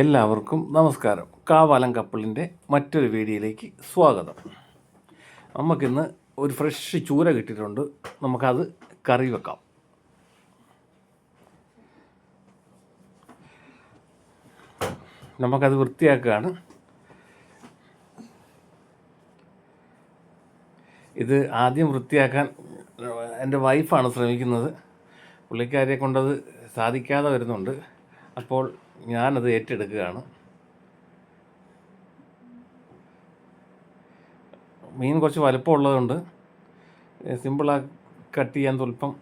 എല്ലാവർക്കും നമസ്കാരം. കാവാലം കപ്പിളിന്റെ മറ്റൊരു വീഡിയോയിലേക്ക് സ്വാഗതം. നമുക്കിന്ന് ഒരു ഫ്രഷ് ചൂര കിട്ടിയിട്ടുണ്ട്. നമുക്കത് കറി വെക്കാം. നമുക്കത് വൃത്തിയാക്കുകയാണ്. ഇത് ആദ്യം വൃത്തിയാക്കാൻ എന്റെ വൈഫാണ് ശ്രമിക്കുന്നത്. പുള്ളിക്കാരിയെ കൊണ്ടത് സാധിക്കാതെ വരുന്നുണ്ട്. അപ്പോൾ ഞാനത് ഏറ്റെടുക്കുകയാണ്. മീൻ കുറച്ച് വലുപ്പമുള്ളതുകൊണ്ട് സിമ്പിളായി കട്ട് ചെയ്യാൻ സ്വല്പം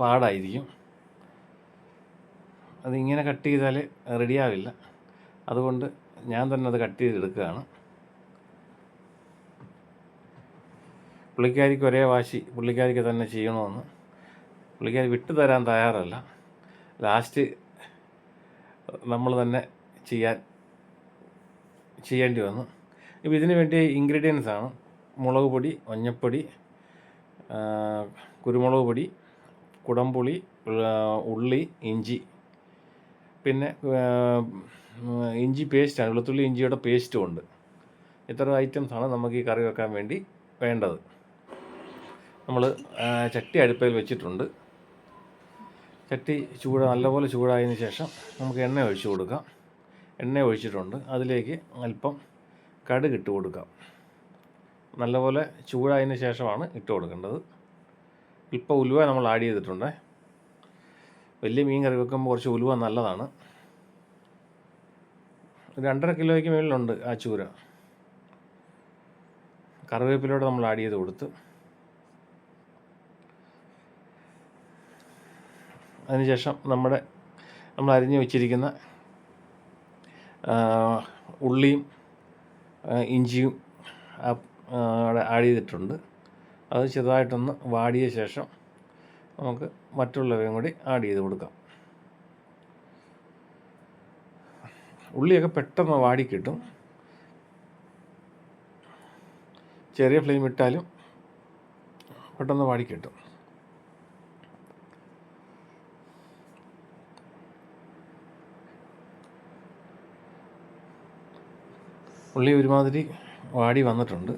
പാടായിരിക്കും. അതിങ്ങനെ കട്ട് ചെയ്താൽ റെഡിയാവില്ല. അതുകൊണ്ട് ഞാൻ തന്നെ അത് കട്ട് ചെയ്തെടുക്കുകയാണ്. പുള്ളിക്കാരിക്ക് ഒരേ വാശി പുള്ളിക്കാരിക്ക് തന്നെ ചെയ്യണമെന്ന്. പുള്ളിക്കാരി വിട്ടു തരാൻ തയ്യാറല്ല. ലാസ്റ്റ് നമ്മൾ തന്നെ ചെയ്യാൻ ചെയ്യേണ്ടി വന്നു. ഇപ്പോൾ ഇതിന് വേണ്ടി ഇൻഗ്രീഡിയൻസ് ആണ്. മുളക് പൊടി മഞ്ഞൾപ്പൊടി ആ, കുരുമുളക് പൊടി കുടംപുളി ഉള്ളി ഇഞ്ചി. പിന്നെ ഇഞ്ചി പേസ്റ്റാണ് വെളുത്തുള്ളി ഇഞ്ചിയുടെ പേസ്റ്റും ഉണ്ട്. ഇത്ര ഐറ്റംസാണ് നമുക്ക് ഈ കറി വെക്കാൻ വേണ്ടി വേണ്ടത്. നമ്മൾ ചട്ടി അടുപ്പയിൽ വെച്ചിട്ടുണ്ട്. ചട്ടി ചൂട് നല്ലപോലെ ചൂടായതിന് ശേഷം നമുക്ക് എണ്ണ ഒഴിച്ചു കൊടുക്കാം. എണ്ണ ഒഴിച്ചിട്ടുണ്ട്. അതിലേക്ക് അല്പം കടുക് ഇട്ട് കൊടുക്കാം. നല്ലപോലെ ചൂടായതിന് ശേഷമാണ് ഇട്ട് കൊടുക്കേണ്ടത്. ഇപ്പോൾ ഉലുവ നമ്മൾ ആഡ് ചെയ്തിട്ടുണ്ട്. വലിയ മീൻ കറി വെക്കുമ്പോൾ കുറച്ച് ഉലുവ നല്ലതാണ്. രണ്ടര കിലോയ്ക്ക് മേളിലുണ്ട് ആ ചൂര. കറിവേപ്പിലൂടെ നമ്മൾ ആഡ് ചെയ്ത് കൊടുത്ത് അതിനുശേഷം നമ്മുടെ നമ്മൾ അരിഞ്ഞു വെച്ചിരിക്കുന്ന ഉള്ളിയും ഇഞ്ചിയും ആഡ് ചെയ്തിട്ടുണ്ട്. അത് ചെറുതായിട്ടൊന്ന് വാടിയ ശേഷം നമുക്ക് മറ്റുള്ളവയും കൂടി ആഡ് ചെയ്ത് കൊടുക്കാം. ഉള്ളിയൊക്കെ പെട്ടെന്ന് വാടി കിട്ടും. ചെറിയ ഫ്ലെയിം ഇട്ടാലും പെട്ടെന്ന് വാടി കിട്ടും. ഉള്ളി ഒരുമാതിരി വാടി വന്നിട്ടുണ്ട്.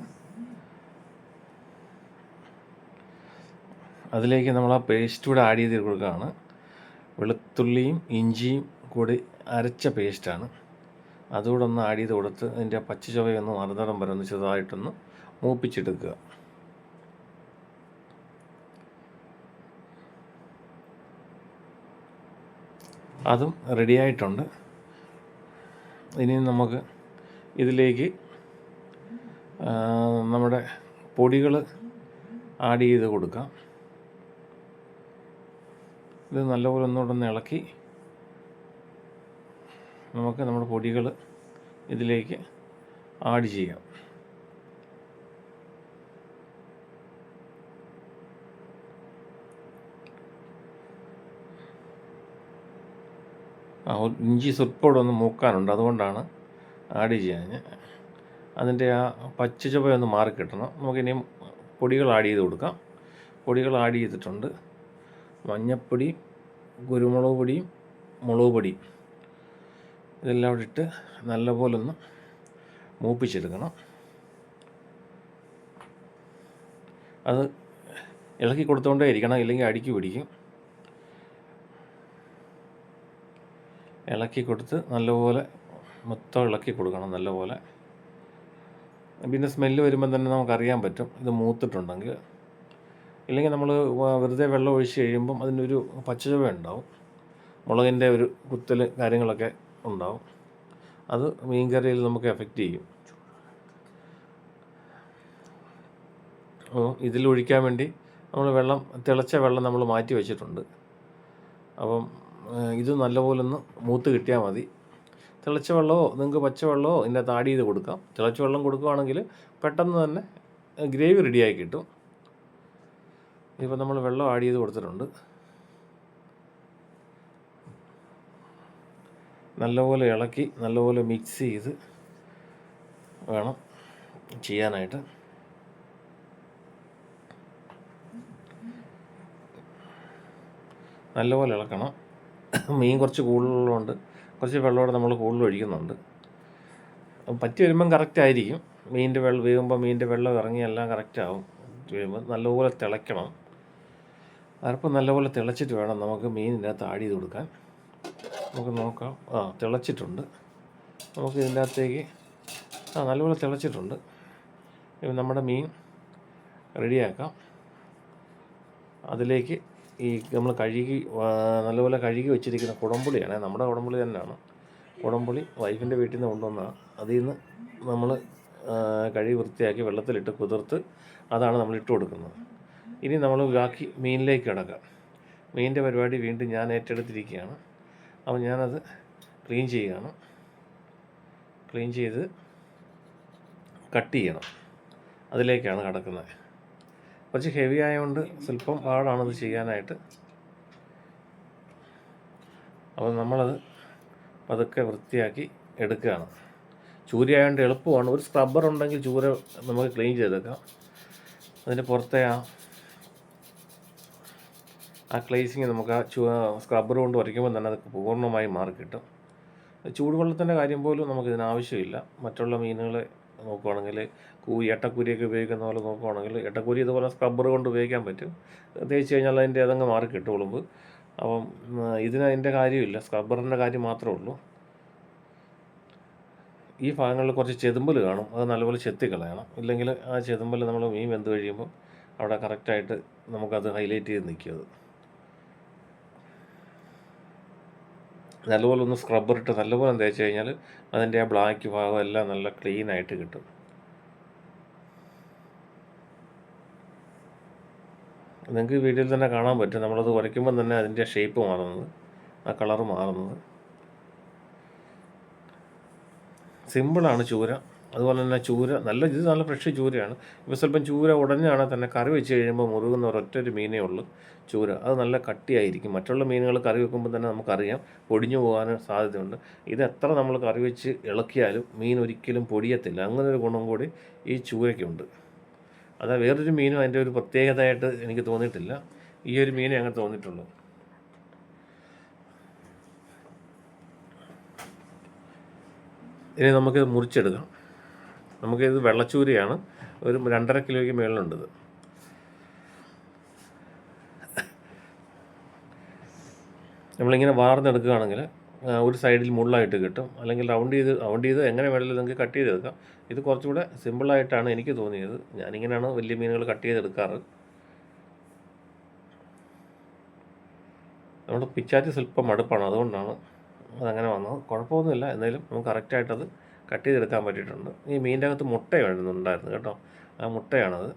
അതിലേക്ക് നമ്മൾ ആ പേസ്റ്റ് കൂടെ ആഡ് ചെയ്ത് കൊടുക്കുകയാണ്. വെളുത്തുള്ളിയും ഇഞ്ചിയും കൂടി അരച്ച പേസ്റ്റാണ് അതുകൂടെ ഒന്ന് ആഡ് ചെയ്ത് കൊടുത്ത് അതിന്റെ പച്ച ചുവയൊന്ന് മറുതടം വരെ ഒന്ന് ചെറുതായിട്ടൊന്ന് മൂപ്പിച്ചെടുക്കുക. അതും റെഡിയായിട്ടുണ്ട് ഇനി നമുക്ക് ഇതിലേക്ക് നമ്മുടെ പൊടികൾ ആഡ് ചെയ്ത് കൊടുക്കാം. ഇത് നല്ലപോലെ ഒന്നുകൂടെ ഒന്ന് ഇളക്കി നമുക്ക് നമ്മുടെ പൊടികൾ ഇതിലേക്ക് ആഡ് ചെയ്യാം. ആ ഇഞ്ചി സ്വൽപ്പോടെ ഒന്ന് മൂക്കാനുണ്ട്. അതുകൊണ്ടാണ് ആഡ് ചെയ്യാൻ അതിന്റെ ആ പച്ച ചുവയൊന്ന് മാറി കിട്ടണം. നമുക്കിനിയും പൊടികൾ ആഡ് ചെയ്ത് കൊടുക്കാം. പൊടികൾ ആഡ് ചെയ്തിട്ടുണ്ട്. മഞ്ഞപ്പൊടി കുരുമുളക് പൊടിയും മുളക് പൊടിയും ഇതെല്ലാം കൂടി ഇട്ട് നല്ലപോലെ ഒന്ന് മൂപ്പിച്ചെടുക്കണം. അത് ഇളക്കി കൊടുത്തുകൊണ്ടേ ഇരിക്കണം. ഇല്ലെങ്കിൽ അടിക്ക് പിടിക്കും. ഇളക്കി കൊടുത്ത് നല്ലപോലെ മൊത്തം ഇളക്കി കൊടുക്കണം നല്ലപോലെ. പിന്നെ സ്മെല്ല് വരുമ്പം തന്നെ നമുക്കറിയാൻ പറ്റും. ഇത് മൂത്തിട്ടുണ്ടെങ്കിൽ. ഇല്ലെങ്കിൽ നമ്മൾ വെറുതെ വെള്ളം ഒഴിച്ച് കഴിയുമ്പം അതിനൊരു പച്ചചുവ ഉണ്ടാവും. മുളകിന്റെ ഒരു കുത്തൽ കാര്യങ്ങളൊക്കെ ഉണ്ടാവും. അത് മീൻ കറിയിൽ നമുക്ക് എഫക്റ്റ് ചെയ്യും. അപ്പോൾ ഇതിലൊഴിക്കാൻ വേണ്ടി നമ്മൾ വെള്ളം തിളച്ച വെള്ളം നമ്മൾ മാറ്റി വെച്ചിട്ടുണ്ട്. അപ്പം ഇത് നല്ലപോലെ ഒന്ന് മൂത്ത് കിട്ടിയാൽ മതി. തിളച്ച വെള്ളമോ നിങ്ങൾക്ക് പച്ചവെള്ളമോ ഇതിന്റെ അകത്ത് ആഡ് ചെയ്ത് കൊടുക്കാം. തിളച്ച വെള്ളം കൊടുക്കുകയാണെങ്കിൽ പെട്ടെന്ന് തന്നെ ഗ്രേവി റെഡിയായി കിട്ടും. ഇപ്പോൾ നമ്മൾ വെള്ളം ആഡ് ചെയ്ത് കൊടുത്തിട്ടുണ്ട്. നല്ലപോലെ ഇളക്കി നല്ലപോലെ മിക്സ് ചെയ്ത് വേണം ചെയ്യാനായിട്ട്. നല്ലപോലെ ഇളക്കണം. മീൻ കുറച്ച് കൂടുതലുള്ളതുകൊണ്ട് കുറച്ച് വെള്ളമോടെ നമ്മൾ കൂടുതൽ ഒഴിക്കുന്നുണ്ട്. പറ്റി വരുമ്പം കറക്റ്റ് ആയിരിക്കും. മീനിന്റെ വെള്ളം വീകുമ്പോൾ മീനിന്റെ വെള്ളം ഇറങ്ങി എല്ലാം കറക്റ്റ് ആവും. വീഴുമ്പോൾ നല്ലപോലെ തിളയ്ക്കണം. അരപ്പം നല്ലപോലെ തിളച്ചിട്ട് വേണം നമുക്ക് മീനിന്റെ അകത്ത് ആഡ് ചെയ്ത് കൊടുക്കാൻ. നമുക്ക് നോക്കാം. ആ തിളച്ചിട്ടുണ്ട്. നമുക്ക് ഇതിന്റെ അകത്തേക്ക് ആ നല്ലപോലെ തിളച്ചിട്ടുണ്ട്. നമ്മുടെ മീൻ റെഡിയാക്കാം അതിലേക്ക് ഈ നമ്മൾ കഴുകി നല്ലപോലെ കഴുകി വെച്ചിരിക്കുന്ന കുടംപുളിയാണ് നമ്മുടെ കുടംപുളി തന്നെയാണ്. കുടംപുളി വൈഫിന്റെ വീട്ടിൽ നിന്ന് കൊണ്ടുവന്ന അതിൽ നിന്ന് നമ്മൾ കഴുകി വൃത്തിയാക്കി വെള്ളത്തിലിട്ട് കുതിർത്ത് അതാണ് നമ്മൾ ഇട്ട് കൊടുക്കുന്നത്. ഇനി നമ്മൾ ബാക്കി മീനിലേക്ക് കിടക്കാം. മീനിന്റെ പരിപാടി വീണ്ടും ഞാൻ ഏറ്റെടുത്തിരിക്കുകയാണ്. അപ്പോൾ ഞാനത് ക്ലീൻ ചെയ്യുകയാണ്. ക്ലീൻ ചെയ്ത് കട്ട് ചെയ്യണം. അതിലേക്കാണ് കിടക്കുന്നത്. കുറച്ച് ഹെവി ആയതുകൊണ്ട് സ്വല്പം പാടാണത് ചെയ്യാനായിട്ട്. അപ്പോൾ നമ്മളത് പതുക്കെ വൃത്തിയാക്കി എടുക്കുകയാണ്. ചൂരയായതുകൊണ്ട് എളുപ്പമാണ്. ഒരു സ്ക്രബ്ബർ ഉണ്ടെങ്കിൽ ചൂര നമുക്ക് ക്ലീൻ ചെയ്തെടുക്കാം. അതിന് പുറത്തെ ആ ആ ക്ലേസിങ് നമുക്ക് ആ ചൂ സ്ക്രബ്ബർ കൊണ്ട് ഉരയ്ക്കുമ്പോൾ തന്നെ അത് പൂർണമായി മാറി കിട്ടും ചൂടുവെള്ളത്തിന്റെ കാര്യം പോലും നമുക്ക് ഇതിന് ആവശ്യമില്ല. മറ്റുള്ള മീനുകളെ നോക്കുവാണെങ്കിൽ കൂ എട്ടക്കൂരിയൊക്കെ ഉപയോഗിക്കുന്ന പോലെ നോക്കുവാണെങ്കിൽ എട്ടക്കൂരി ഇതുപോലെ സ്ക്രബ്ബർ കൊണ്ട് ഉപയോഗിക്കാൻ പറ്റും. തേച്ച് കഴിഞ്ഞാൽ അതിന്റെ അതങ്ങ് മാറി കിട്ടും ഉളുമ്പ് അപ്പം ഇതിന് അതിന്റെ കാര്യമില്ല. സ്ക്രബ്ബറിന്റെ കാര്യം മാത്രമേ ഉള്ളൂ. ഈ ഭാഗങ്ങളിൽ കുറച്ച് ചെതുമ്പൽ കാണും. അത് നല്ലപോലെ ചെത്തിക്കളയണം ഇല്ലെങ്കിൽ ആ ചെതുമ്പൽ നമ്മൾ മീൻ വെന്ത് കഴിയുമ്പോൾ അവിടെ കറക്റ്റായിട്ട് നമുക്കത് ഹൈലൈറ്റ് ചെയ്ത് നിൽക്കും അത്. നല്ലപോലെ ഒന്ന് സ്ക്രബ്ബർ ഇട്ട് നല്ലപോലെ തേച്ച് കഴിഞ്ഞാൽ അതിന്റെ ആ ബ്ലാക്ക് ഭാഗം എല്ലാം നല്ല ക്ലീൻ ആയിട്ട് കിട്ടും. നിങ്ങൾക്ക് വീഡിയോയിൽ തന്നെ കാണാൻ പറ്റും. നമ്മളത് ഉരയ്ക്കുമ്പോൾ തന്നെ അതിന്റെ ഷേപ്പ് മാറുന്നത് ആ കളർ മാറുന്നത്. സിമ്പിളാണ് ചൂര. അതുപോലെ തന്നെ ചൂര നല്ല ഇത് നല്ല ഫ്രഷ് ചൂരയാണ്. ഇപ്പോൾ സ്വല്പം ചൂര ഉടഞ്ഞാണെങ്കിൽ തന്നെ കറി വെച്ച് കഴിയുമ്പോൾ മുറുകുന്ന ഒരൊറ്റ ഒരു മീനേ ഉള്ളൂ. ചൂര. അത് നല്ല കട്ടിയായിരിക്കും. മറ്റുള്ള മീനുകൾ കറി വെക്കുമ്പോൾ തന്നെ നമുക്കറിയാം പൊടിഞ്ഞു പോകാനും സാധ്യതയുണ്ട്. ഇത് എത്ര നമ്മൾ കറി വെച്ച് ഇളക്കിയാലും മീൻ ഒരിക്കലും പൊടിയത്തില്ല. അങ്ങനെ ഒരു ഗുണം കൂടി ഈ ചൂരയ്ക്കുണ്ട്. അതാ വേറൊരു മീനും അതിന്റെ ഒരു പ്രത്യേകതയായിട്ട് എനിക്ക് തോന്നിയിട്ടില്ല. ഈ ഒരു മീനേ അങ്ങനെ തോന്നിയിട്ടുള്ളൂ. ഇനി നമുക്കിത് മുറിച്ചെടുക്കാം. നമുക്കിത് വെള്ളച്ചൂരയാണ്. ഒരു രണ്ടര കിലോയ്ക്ക് മേളിലുണ്ടത്. നമ്മളിങ്ങനെ വാർന്നെടുക്കുകയാണെങ്കിൽ ഒരു സൈഡിൽ മുള്ളായിട്ട് കിട്ടും. അല്ലെങ്കിൽ റൗണ്ട് ചെയ്ത് റൗണ്ട് ചെയ്ത് എങ്ങനെ വേണമെങ്കിലും നിങ്ങൾക്ക് കട്ട് ചെയ്തെടുക്കാം. ഇത് കുറച്ചുകൂടെ സിമ്പിളായിട്ടാണ് എനിക്ക് തോന്നിയത്. ഞാനിങ്ങനെയാണ് വലിയ മീനുകൾ കട്ട് ചെയ്തെടുക്കാറ്. നമ്മുടെ പിച്ചാറ്റ് സ്വല്പം മടുപ്പാണ്. അതുകൊണ്ടാണ് അതങ്ങനെ വന്നത്. കുഴപ്പമൊന്നുമില്ല. എന്നാലും നമുക്ക് കറക്റ്റായിട്ടത് കട്ട് ചെയ്തെടുക്കാൻ പറ്റിയിട്ടുണ്ട്. ഈ മീനിന്റെ അകത്ത് മുട്ട ഉണ്ടായിരുന്നു കേട്ടോ. ആ മുട്ടയാണത്.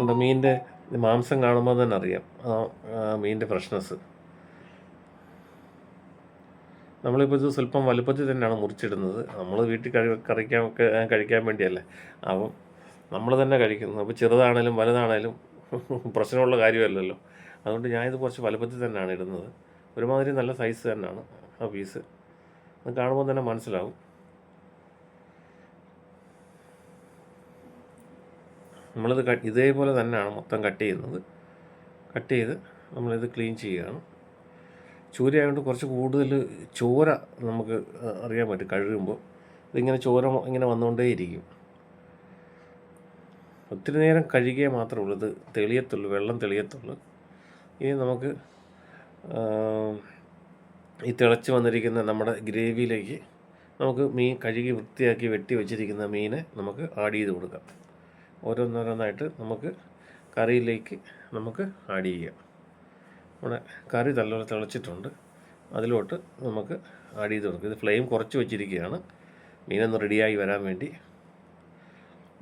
ഉണ്ട്. മീനിന്റെ മാംസം കാണുമ്പോൾ തന്നെ അറിയാം. മീനിന്റെ ഫ്രഷ്നെസ് നമ്മളിപ്പോൾ ഇത് സ്വല്പം വലുപ്പത്തിൽ തന്നെയാണ് മുറിച്ചിടുന്നത്. നമ്മൾ വീട്ടിൽ കഴി കറിക്കാൻ കഴിക്കാൻ വേണ്ടിയല്ലേ. അപ്പം നമ്മൾ തന്നെ കഴിക്കുന്നു. അപ്പോൾ ചെറുതാണേലും വലുതാണേലും പ്രശ്നമുള്ള കാര്യമല്ലല്ലോ. അതുകൊണ്ട് ഞാനിത് കുറച്ച് വലുപ്പത്തിൽ തന്നെയാണ് ഇടുന്നത്. ഒരുമാതിരി നല്ല സൈസ് തന്നെയാണ് ആ പീസ് അത് കാണുമ്പോൾ തന്നെ മനസ്സിലാവും. നമ്മളിത് ഇതേപോലെ തന്നെയാണ് മൊത്തം കട്ട് ചെയ്യുന്നത്. കട്ട് ചെയ്ത് നമ്മളിത് ക്ലീൻ ചെയ്യുകയാണ്. ചൂരയായതുകൊണ്ട് കുറച്ച് കൂടുതൽ ചോര നമുക്ക് അറിയാൻ പറ്റും കഴുകുമ്പോൾ. ഇതിങ്ങനെ ചോര ഇങ്ങനെ വന്നുകൊണ്ടേയിരിക്കും. ഒത്തിരി നേരം കഴുകിയേ മാത്രമേ ഉള്ളൂ ഇത് തെളിയത്തുള്ളൂ വെള്ളം തെളിയത്തുള്ളൂ. ഇനി നമുക്ക് ഈ തിളച്ച് വന്നിരിക്കുന്ന നമ്മുടെ ഗ്രേവിയിലേക്ക് നമുക്ക് മീൻ കഴുകി വൃത്തിയാക്കി വെട്ടി വെച്ചിരിക്കുന്ന മീനെ നമുക്ക് ആഡ് ചെയ്ത് കൊടുക്കാം. ഓരോന്നോരോന്നായിട്ട് നമുക്ക് കറിയിലേക്ക് നമുക്ക് ആഡ് ചെയ്യാം. നമ്മുടെ കറി നല്ലപോലെ തിളച്ചിട്ടുണ്ട്. അതിലോട്ട് നമുക്ക് ആഡ് ചെയ്ത് കൊടുക്കും. ഇത് ഫ്ലെയിം കുറച്ച് വെച്ചിരിക്കുകയാണ്. മീനൊന്ന് റെഡിയായി വരാൻ വേണ്ടി.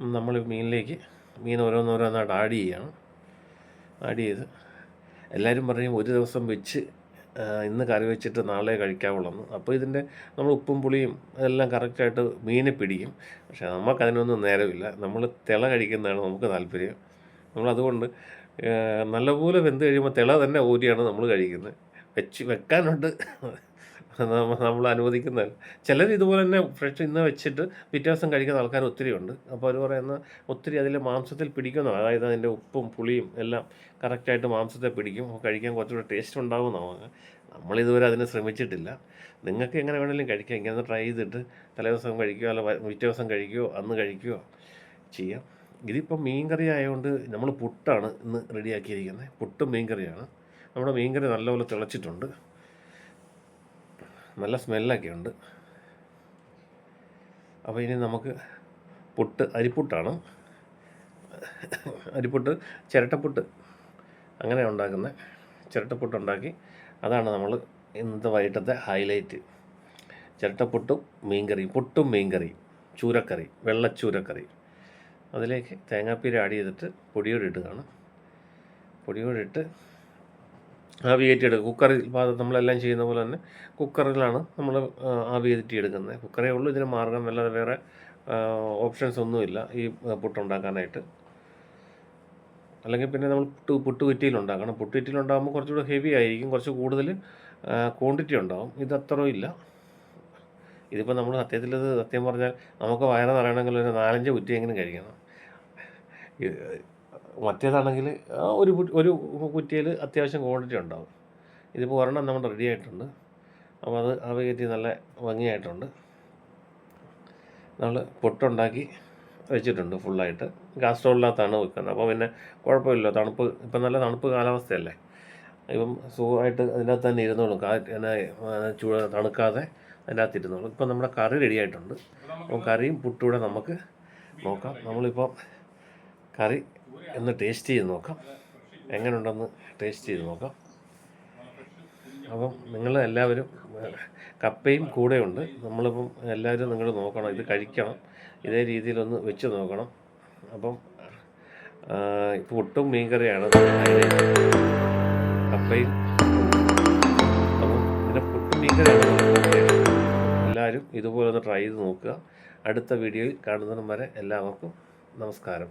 നമ്മൾ മീനിലേക്ക് മീൻ ഓരോന്നോരോന്നായിട്ട് ആഡ് ചെയ്യുകയാണ് ആഡ് ചെയ്ത് എല്ലാവരും പറയും ഒരു ദിവസം വെച്ച് ഇന്ന് കറി വെച്ചിട്ട് നാളെ കഴിക്കാവുള്ളൂ അപ്പോൾ ഇതിന്റെ നമ്മൾ ഉപ്പും പുളിയും എല്ലാം കറക്റ്റായിട്ട് മീനെ പിടിക്കും. പക്ഷേ നമുക്കതിനൊന്നും നേരമില്ല. നമ്മൾ തിള കഴിക്കുന്നതാണ് നമുക്ക് താല്പര്യം. നമ്മളതുകൊണ്ട് നല്ലപോലെ വെന്ത് കഴിയുമ്പോൾ തിള തന്നെ ഊരിയാണ് നമ്മൾ കഴിക്കുന്നത്. വെച്ച് വെക്കാനുണ്ട്. നമ്മൾ അനുവദിക്കുന്നതല്ല. ചിലർ ഇതുപോലെ തന്നെ ഫ്രഷ് ഇന്ന് വെച്ചിട്ട് പിറ്റേ ദിവസം കഴിക്കുന്ന ആൾക്കാർ ഒത്തിരി ഉണ്ട്. അപ്പോൾ അവർ പറയുന്ന ഒത്തിരി അതിൽ മാംസത്തിൽ പിടിക്കുന്നു അതായത് അതിന്റെ ഉപ്പും പുളിയും എല്ലാം കറക്റ്റായിട്ട് മാംസത്തെ പിടിക്കും. കഴിക്കാൻ കുറച്ചുകൂടെ ടേസ്റ്റ് ഉണ്ടാകും നമുക്ക്. നമ്മളിതുവരെ അതിന് ശ്രമിച്ചിട്ടില്ല. നിങ്ങൾക്ക് എങ്ങനെ വേണമെങ്കിലും കഴിക്കാം. ഇങ്ങനെ ട്രൈ ചെയ്തിട്ട് തലേ ദിവസം കഴിക്കുകയോ അല്ല പിറ്റേ ദിവസം കഴിക്കുകയോ അന്ന് കഴിക്കുകയോ ചെയ്യാം. ഇതിപ്പോൾ മീൻ കറി ആയതുകൊണ്ട് നമ്മൾ പുട്ടാണ് ഇന്ന് റെഡിയാക്കിയിരിക്കുന്നത് പുട്ടും മീൻ കറിയാണ്. നമ്മുടെ മീൻ കറി നല്ലപോലെ തിളച്ചിട്ടുണ്ട്. നല്ല സ്മെല്ലൊക്കെ ഉണ്ട്. അപ്പോൾ ഇനി നമുക്ക് പുട്ട് അരിപ്പുട്ടാണ്. അരിപ്പുട്ട് ചിരട്ടപ്പുട്ട്. അങ്ങനെ ഉണ്ടാക്കുന്നത് ചിരട്ടപ്പുട്ട് ഉണ്ടാക്കി. അതാണ് നമ്മൾ ഇന്നത്തെ വൈകിട്ടത്തെ ഹൈലൈറ്റ് ചിരട്ടപ്പുട്ടും മീൻകറിയും പുട്ടും മീൻകറിയും ചൂരക്കറി വെള്ളച്ചൂരക്കറി. അതിലേക്ക് തേങ്ങാപ്പീര ആഡ് ചെയ്തിട്ട് പൊടിയോടെ ഇടുകയാണ്. പൊടിയോടെ ഇട്ട് ആവി കയറ്റിയെടുക്കുക. കുക്കറിൽ പാത്രം നമ്മളെല്ലാം ചെയ്യുന്ന പോലെ തന്നെ കുക്കറിലാണ് നമ്മൾ ആവി കയറ്റി എടുക്കുന്നത് കുക്കറേ ഉള്ളൂ. ഇതിന് മാർഗം അല്ലാതെ വേറെ ഓപ്ഷൻസ് ഒന്നുമില്ല ഈ പുട്ടുണ്ടാക്കാനായിട്ട്. അല്ലെങ്കിൽ പിന്നെ നമ്മൾ പുട്ട് പുട്ട് ഉണ്ടാക്കണം പുട്ട് കുറ്റിയിൽ ഉണ്ടാകുമ്പോൾ കുറച്ചുകൂടെ ഹെവി ആയിരിക്കും. കുറച്ച് കൂടുതൽ ക്വാണ്ടിറ്റി ഉണ്ടാകും ഇത് അത്രയും ഇല്ല. ഇതിപ്പോൾ നമ്മൾ സത്യത്തിൽ ഇത് സത്യം പറഞ്ഞാൽ നമുക്ക് വയറ് നിറയണമെങ്കിൽ ഒരു നാലഞ്ച് കുറ്റിയെങ്കിലും കഴിക്കണം. മറ്റേതാണെങ്കിൽ ആ ഒരു ഒരു കുറ്റിയിൽ അത്യാവശ്യം ക്വാണ്ടിറ്റി ഉണ്ടാവും. ഇതിപ്പോൾ ഒരെണ്ണം നമ്മൾ റെഡി ആയിട്ടുണ്ട്. അപ്പോൾ അത് അവ കയറ്റി നല്ല ഭംഗിയായിട്ടുണ്ട്. നമ്മൾ പൊട്ടുണ്ടാക്കി വെച്ചിട്ടുണ്ട് ഫുള്ളായിട്ട് ഗ്യാസ് സ്റ്റോവിനകത്താണ് വെക്കുന്നത്. അപ്പോൾ പിന്നെ കുഴപ്പമില്ല തണുപ്പ് ഇപ്പം നല്ല തണുപ്പ് കാലാവസ്ഥയല്ലേ? ഇപ്പം സുഖമായിട്ട് അതിനകത്ത് തന്നെ ഇരുന്നോളും. കാ എന്നാ ചൂട് തണുക്കാതെ അതിന്റെ അകത്ത് ഇരുന്നോളും. ഇപ്പം നമ്മുടെ കറി റെഡിയായിട്ടുണ്ട് അപ്പം കറിയും പുട്ടൂടെ നമുക്ക് നോക്കാം. നമ്മളിപ്പോൾ കറി ഒന്ന് ടേസ്റ്റ് ചെയ്ത് നോക്കാം. എങ്ങനെയുണ്ടെന്ന് ടേസ്റ്റ് ചെയ്ത് നോക്കാം. അപ്പം നിങ്ങൾ എല്ലാവരും കപ്പയും കൂടെയുണ്ട്. നമ്മളിപ്പം എല്ലാവരും നിങ്ങൾ നോക്കണം ഇത് കഴിക്കണം. ഇതേ രീതിയിലൊന്ന് വെച്ച് നോക്കണം. അപ്പം പുട്ടും മീൻകറിയാണ്. കപ്പയും. അപ്പം പിന്നെ പുട്ടും മീൻകറിയാണ് എല്ലാവരും ഇതുപോലെ ഒന്ന് ട്രൈ ചെയ്ത് നോക്കുക. അടുത്ത വീഡിയോയിൽ കാണുന്നതിനും വരെ എല്ലാവർക്കും നമസ്കാരം.